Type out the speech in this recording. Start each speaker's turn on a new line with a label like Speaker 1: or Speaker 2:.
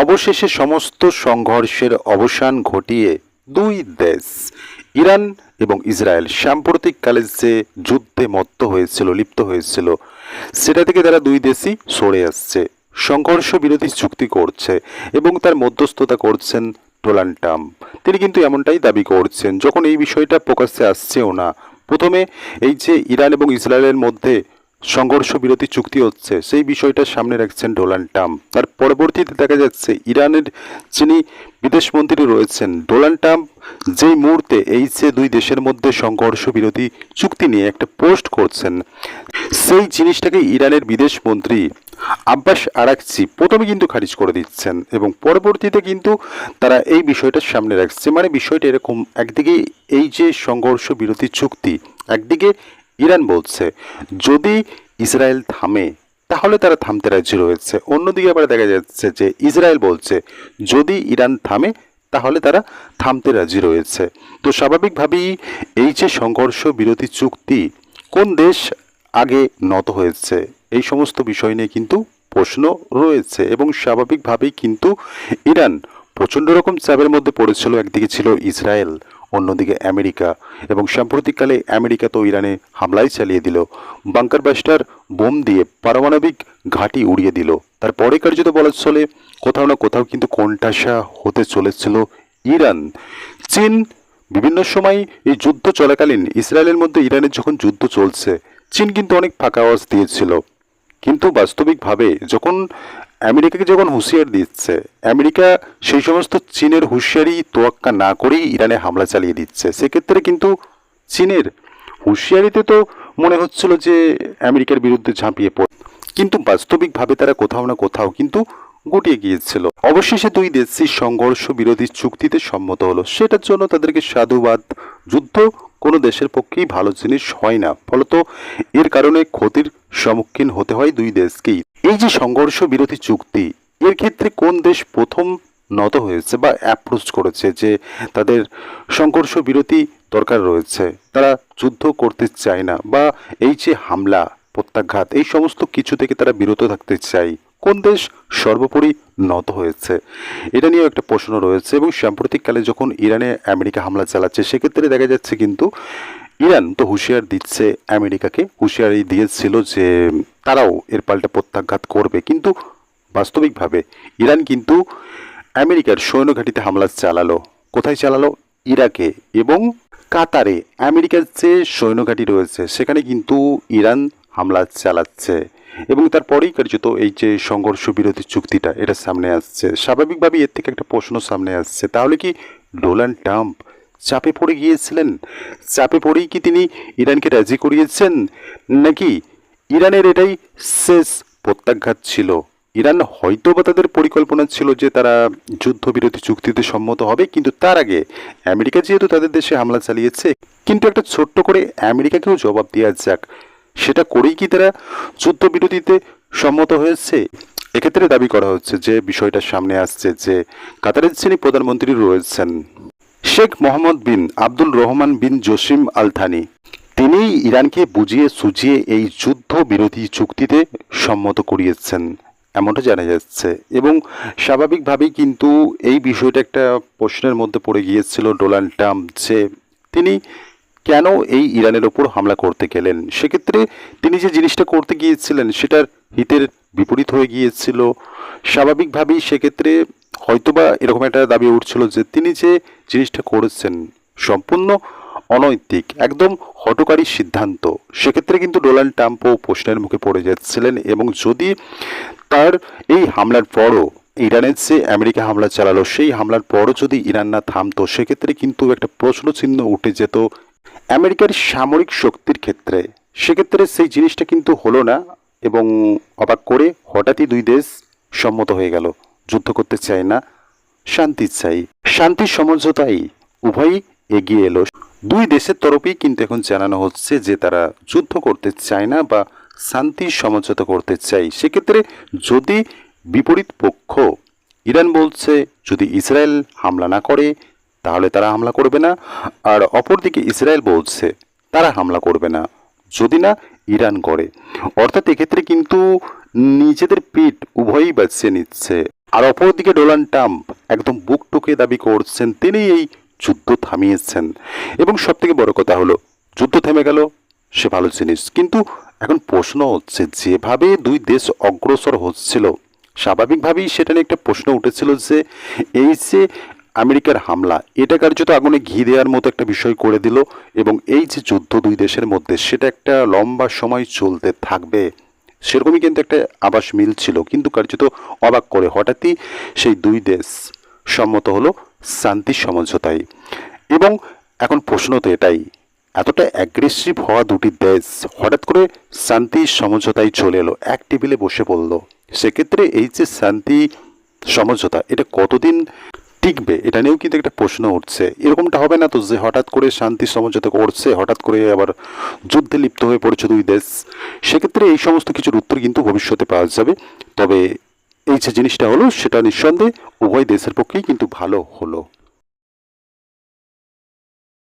Speaker 1: অবশেষে সমস্ত সংঘর্ষের অবসান ঘটিয়ে দুই দেশ, ইরান এবং ইসরায়েল সাম্প্রতিককালে যে যুদ্ধে মত্ত হয়েছিল, লিপ্ত হয়েছিল, সেটা থেকে তারা দুই দেশই সরে আসছে। সংঘর্ষ বিরোধী চুক্তি করছে এবং তার মধ্যস্থতা করছেন ডোনাল্ড ট্রাম্প। তিনি কিন্তু এমনটাই দাবি করছেন, যখন এই বিষয়টা প্রকাশ্যে আসছেও না। প্রথমে এই যে ইরান এবং ইসরায়েলের মধ্যে সংঘর্ষ, বিরতি, চুক্তি হচ্ছে। সেই বিষয়টা সামনে রাখছেন ডোনাল্ড ট্রাম্প। তার পরবর্তীতে দেখা যাচ্ছে, ইরানের যিনি বিদেশমন্ত্রী রয়েছেন, ডোনাল্ড ট্রাম্প যেই মুহূর্তে এই যে দুই দেশের মধ্যে সংঘর্ষ, বিরতি, চুক্তি নিয়ে একটা পোস্ট করছেন, সেই জিনিসটাকে ইরানের বিদেশমন্ত্রী আব্বাস আরাকচি প্রথমে কিন্তু খারিজ করে দিচ্ছেন এবং পরবর্তীতে কিন্তু তারা এই বিষয়টা সামনে রাখছে। মানে বিষয়টা এরকম, একদিকে এই যে সংঘর্ষ, বিরতি, চুক্তি, একদিকে ইরান বলছে, যদি ইসরায়েল থামে, তাহলে তারা থামতে রাজি রয়েছে। অন্যদিকে আবার দেখা যাচ্ছে যে ইসরায়েল বলছে, যদি ইরান থামে, তাহলে তারা থামতে রাজি রয়েছে। তো স্বাভাবিকভাবেই এই যে সংঘর্ষ বিরতি চুক্তি, কোন দেশ আগে নত হয়েছে, এই সমস্ত বিষয় নিয়ে কিন্তু প্রশ্ন রয়েছে এবং স্বাভাবিকভাবেই কিন্তু ইরান প্রচণ্ড রকম চাপের মধ্যে পড়েছিল। একদিকে ছিল ইসরায়েল অন্যদিকে আমেরিকা এবং সাম্প্রতিককালে আমেরিকা তো ইরানে হামলাই চালিয়ে দিল। বাংকার বাস্টার বোম দিয়ে পারমাণবিক ঘাঁটি উড়িয়ে দিল। তারপরে কার্যত বলা চলে, কোথাও না কোথাও কিন্তু কোণঠাসা হতে চলেছিল ইরান। চীন বিভিন্ন সময় এই যুদ্ধ চলাকালীন ইসরায়েলের মধ্যে ইরানের যখন যুদ্ধ চলছে, চীন কিন্তু অনেক ফাঁকা আওয়াজ দিয়েছিল। কিন্তু বাস্তবিকভাবে যখন আমেরিকাকে যখন হুঁশিয়ার দিচ্ছে, আমেরিকা সেই সমস্ত চীনের হুঁশিয়ারি তোয়াক্কা না করেই ইরানে হামলা চালিয়ে দিচ্ছে। সেক্ষেত্রে কিন্তু চীনের হুঁশিয়ারিতে তো মনে হচ্ছিল যে আমেরিকার বিরুদ্ধে ঝাঁপিয়ে পড়। কিন্তু বাস্তবিকভাবে তারা কোথাও না কোথাও কিন্তু গুটিয়ে গিয়েছিল। অবশেষে দুই দেশই সংঘর্ষ বিরোধী চুক্তিতে সম্মত হলো। সেটার জন্য তাদেরকে সাধুবাদ, যুদ্ধ কোনো দেশের পক্ষেই ভালো জিনিস হয় না। ফলত এর কারণে ক্ষতির সম্মুখীন হতে হয় দুই দেশকেই। এই যে সংঘর্ষ বিরোধী চুক্তি, এর ক্ষেত্রে কোন দেশ প্রথম নত হয়েছে বা অ্যাপ্রোচ করেছে যে তাদের সংঘর্ষ বিরতি দরকার রয়েছে? তারা যুদ্ধ করতে চায় না বা এই যে হামলা, প্রত্যাঘাত, এই সমস্ত কিছু থেকে তারা বিরত থাকতে চায়। কোন দেশ সর্বোপরি নত হয়েছে? এটা নিয়েও একটা প্রশ্ন রয়েছে এবং সাম্প্রতিককালে যখন ইরানে আমেরিকা হামলা চালাচ্ছে, সেক্ষেত্রে দেখা যাচ্ছে কিন্তু ইরান তো হুঁশিয়ার দিচ্ছে, আমেরিকাকে হুঁশিয়ারি দিয়েছিল যে তারাও এর পাল্টা প্রত্যাঘাত করবে। কিন্তু বাস্তবিকভাবে ইরান কিন্তু আমেরিকার সৈন্যঘাটিতে হামলা চালালো। কোথায় চালালো? ইরাকে এবং কাতারে। আমেরিকার যে সৈন্যঘাটি রয়েছে, সেখানে কিন্তু ইরান হামলা চালাচ্ছে। এবং তারপরেই কার্যত এই যে সংঘর্ষ বিরোধী চুক্তিটা, এটা সামনে আসছে। স্বাভাবিকভাবেই এর থেকে একটা প্রশ্ন সামনে আসছে। তাহলে কি ডোনাল্ড ট্রাম্প চাপে পড়ে গিয়েছিলেন? চাপে পড়েই কি তিনি ইরানকে রাজি করিয়েছেন? নাকি ইরানের এটাই শেষ প্রত্যাঘাত ছিল? ইরান হয়তো বা তাদের পরিকল্পনা ছিল যে তারা যুদ্ধবিরতি চুক্তিতে সম্মত হবে, কিন্তু তার আগে আমেরিকা যেহেতু তাদের দেশে হামলা চালিয়েছে, কিন্তু একটা ছোট্ট করে আমেরিকাকেও জবাব দেওয়া যাক। সেটা করেই কি তারা যুদ্ধবিরতিতে সম্মত হয়েছে? এক্ষেত্রে দাবি করা হচ্ছে যে, বিষয়টা সামনে আসছে যে, কাতারের যিনি প্রধানমন্ত্রী রয়েছেন, Sheikh Mohammed bin Abdul Rahman bin Jassim Al Thani তিনি ইরানকে বুঝিয়ে সুঝিয়ে এই যুদ্ধ বিরোধী চুক্তিতে সম্মত করিয়েছেন, এমনটা জানা যাচ্ছে। এবং স্বাভাবিকভাবেই কিন্তু এই বিষয়টা একটা প্রশ্নের মধ্যে পড়ে গিয়েছিল ডোনাল্ড ট্রাম্প যে, তিনি কেন এই ইরানের ওপর হামলা করতে গেলেন? সেক্ষেত্রে তিনি যে জিনিসটা করতে গিয়েছিলেন, সেটার হিতের বিপরীত হয়ে গিয়েছিল। স্বাভাবিকভাবেই সেক্ষেত্রে হয়তোবা এরকম একটা দাবি উঠছিল যে তিনি যে জিনিসটা করেছেন সম্পূর্ণ অনৈতিক, একদম হটকারী সিদ্ধান্ত। সেক্ষেত্রে কিন্তু ডোনাল্ড ট্রাম্পও প্রশ্নের মুখে পড়ে যাচ্ছিলেন এবং যদি তার এই হামলার পরও ইরানের যে আমেরিকা হামলা চালালো, সেই হামলার পরও যদি ইরান না থামতো, সেক্ষেত্রে কিন্তু একটা প্রশ্ন চিহ্ন উঠে যেত আমেরিকার সামরিক শক্তির ক্ষেত্রে, সেক্ষেত্রে সেই জিনিসটা কিন্তু হলো না এবং অবাক করে হঠাৎই দুই দেশ সম্মত হয়ে গেল। যুদ্ধ করতে চায় না, শান্তি চাই। শান্তির সমঝোতাই উভয়ই এগিয়ে এলো। দুই দেশের তরফেই কিন্তু এখন জানানো হচ্ছে যে তারা যুদ্ধ করতে চায় না বা শান্তির সমঝোতা করতে চাই সেক্ষেত্রে যদি বিপরীত পক্ষ, ইরান বলছে, যদি ইসরায়েল হামলা না করে তাহলে তারা হামলা করবে না। আর অপরদিকে ইসরায়েল বলছে, তারা হামলা করবে না, যদি না ইরান করে। অর্থাৎ এক্ষেত্রে কিন্তু নিজেদের পিঠ উভয়ই বাঁচিয়ে নিচ্ছে। আর অপরদিকে ডোনাল্ড ট্রাম্প একদম বুক টুকে দাবি করছেন, তিনি এই যুদ্ধ থামিয়েছেন। এবং সব থেকে বড় কথা হলো, যুদ্ধ থেমে গেল, সে ভালো জিনিস। কিন্তু এখন প্রশ্ন হচ্ছে, যেভাবে দুই দেশ অগ্রসর হচ্ছিল, স্বাভাবিকভাবেই সেটা নিয়ে একটা প্রশ্ন উঠেছিল যে, এই যে আমেরিকার হামলা, এটা কার্যত আগুনে ঘি দেওয়ার মতো একটা বিষয় করে দিল এবং এই যে যুদ্ধ দুই দেশের মধ্যে, সেটা একটা লম্বা সময় চলতে থাকবে। সেরকমই কিন্তু একটা আবাস মিল ছিল, কিন্তু কার্যত অবাক করে। হঠাৎই সেই দুই দেশ সম্মত হলো শান্তি সমঝোতায়। এবং এখন প্রশ্ন তো এটাই, এতটা অ্যাগ্রেসিভ হওয়া দুটি দেশ হঠাৎ করে শান্তি সমঝোতায় চলে এলো, এক টেবিলে বসে পড়ল সেক্ষেত্রে এই যে শান্তি সমঝোতা, এটা কতদিন টিকবে, এটা নিয়েও কিন্তু একটা প্রশ্ন উঠছে। এরকমটা হবে না তো যে হঠাৎ করে শান্তি সমঝোতা করছে হঠাৎ করে আবার যুদ্ধে লিপ্ত হয়ে পড়েছে দুই দেশ। সেক্ষেত্রে এই সমস্ত কিছুর উত্তর কিন্তু ভবিষ্যতে পাওয়া যাবে। তবে এই যে জিনিসটা হলো, সেটা নিঃসন্দেহে উভয় দেশের পক্ষেই কিন্তু ভালো হলো।